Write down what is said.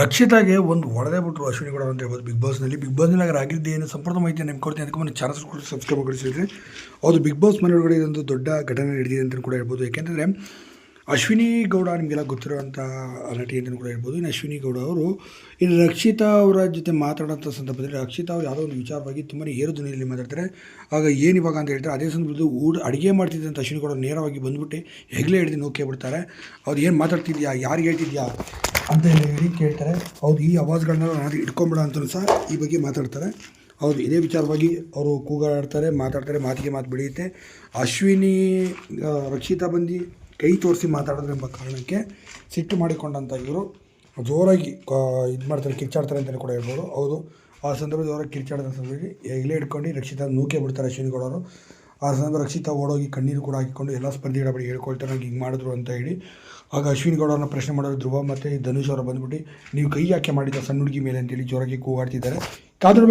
ರಕ್ಷಿತಾಗೆ ಒಂದು ಹೊಡೆದೇ ಬಿಟ್ರು ಅಶ್ವಿನಿ ಗೌಡ ಅಂತ ಹೇಳ್ಬೋದು. ಬಿಗ್ ಬಾಸ್ನಲ್ಲಿ ಬಿಗ್ ಬಾಸ್ನಲ್ಲಿ ಆಗಿದ್ದು ಏನು ಸಂಪೂರ್ಣ ಮಾಹಿತಿ ನಿಮ್ಗೆ ಕೊಡ್ತೀನಿ. ಅದಕ್ಕೆ ಮುಂದೆ ಚಾನಲ್ಸ್ ಕೂಡ ಸಬ್ಸ್ಕ್ರೈಬ್ ಮಾಡಿಸಿದ್ರೆ. ಹೌದು ಬಿಗ್ ಬಾಸ್ ಮನೆ ಒಳಗಡೆ ಇದೊಂದು ದೊಡ್ಡ ಘಟನೆ ನಡೆದಿದೆ ಅಂತ ಕೂಡ ಹೇಳ್ಬೋದು. ಯಾಕೆಂದರೆ ಅಶ್ವಿನಿ ಗೌಡ ನಿಮಗೆಲ್ಲ ಗೊತ್ತಿರುವಂಥ ನಟಿ ಅಂತ ಕೂಡ ಹೇಳ್ಬೋದು. ಇನ್ನು ಅಶ್ವಿನಿ ಗೌಡ ಅವರು, ಇನ್ನು ರಕ್ಷಿತಾ ಅವರ ಜೊತೆ ಮಾತಾಡೋಂಥ ಸಂದರ್ಭದಲ್ಲಿ ರಕ್ಷಿತಾ ಅವರು ಯಾವುದೋ ಒಂದು ವಿಚಾರವಾಗಿ ತುಂಬಾ ಏರು ಧ್ವನಿಯಲ್ಲಿ ಮಾತಾಡ್ತಾರೆ. ಆಗ ಏನು ಇವಾಗ ಅಂತ ಹೇಳ್ತಾರೆ, ಅದೇ ಸಂದರ್ಭದಲ್ಲಿ ಊಟ ಅಡುಗೆ ಮಾಡ್ತಿದ್ದಂಥ ಅಶ್ವಿನಿ ಗೌಡ ನೇರವಾಗಿ ಬಂದುಬಿಟ್ಟು ಹೆಗ್ಲೇ ಹಿಡಿದು ನೋಕೆ ಬಿಡ್ತಾರೆ. ಅವ್ರು ಏನು ಮಾತಾಡ್ತಿದ್ಯಾ, ಯಾರಿಗೆ ಹೇಳ್ತಿದ್ಯಾ? ಅಂತ ಹೇಳಿ ಕೇಳ್ತಾರೆ. ಹೌದು, ಈ ಅವಾಜ್ಗಳನ್ನ ನಾನು ಇಟ್ಕೊಂಬಿಡ ಅಂತಲೂ ಸಹ ಈ ಬಗ್ಗೆ ಮಾತಾಡ್ತಾರೆ. ಹೌದು, ಇದೇ ವಿಚಾರವಾಗಿ ಅವರು ಕೂಗಾಡ್ತಾರೆ, ಮಾತಾಡ್ತಾರೆ, ಮಾತಿಗೆ ಮಾತು ಬೆಳೆಯುತ್ತೆ. ಅಶ್ವಿನಿ ರಕ್ಷಿತಾ ಬಂದು ಕೈ ತೋರಿಸಿ ಮಾತಾಡಿದ್ರೆ ಎಂಬ ಕಾರಣಕ್ಕೆ ಸಿಟ್ಟು ಮಾಡಿಕೊಂಡಂಥ ಇವರು. ಜೋರಾಗಿ ಇದು ಮಾಡ್ತಾರೆ, ಕಿರ್ಚಾಡ್ತಾರೆ ಅಂತಲೇ ಕೂಡ ಹೇಳ್ಬೋದು. ಹೌದು, ಆ ಸಂದರ್ಭದಲ್ಲಿ ಜೋರಾಗಿ ಕಿರ್ಚಾಡಿದ ಸಂದರ್ಭದಲ್ಲಿ ಇಲ್ಲೇ ಇಟ್ಕೊಂಡು ರಕ್ಷಿತಾ ನೂಕೆ ಬಿಡ್ತಾರೆ ಅಶ್ವಿನಿ ಗೌಡರು ಆ ಸಂದರ್ಭ ರಕ್ಷಿತಾ ಓಡೋಗಿ ಕಣ್ಣೀರು ಕೂಡ ಹಾಕಿಕೊಂಡು ಎಲ್ಲ ಸ್ಪರ್ಧಿಗಳ ಬಳಿ ಹೇಳ್ಕೊಳ್ತಾರೆ, ನಂಗೆ ಹಿಂಗೆ ಮಾಡಿದ್ರು ಅಂತ ಹೇಳಿ. ಆಗ ಅಶ್ವಿನಿ ಗೌಡರನ್ನ ಪ್ರಶ್ನೆ ಮಾಡೋರು ಧ್ರುವ ಮತ್ತು ಧನುಷ್ ಅವರು ಬಂದ್ಬಿಟ್ಟು, ನೀವು ಕೈ ಯಾಕೆ ಮಾಡಿದ ಸಣ್ಣ ಹುಡುಗಿ ಮೇಲೆ? ಅಂತೇಳಿ ಜೋರಾಗಿ ಕೂಗಾಡ್ತಿದ್ದಾರೆ. ಕಾದ್ರ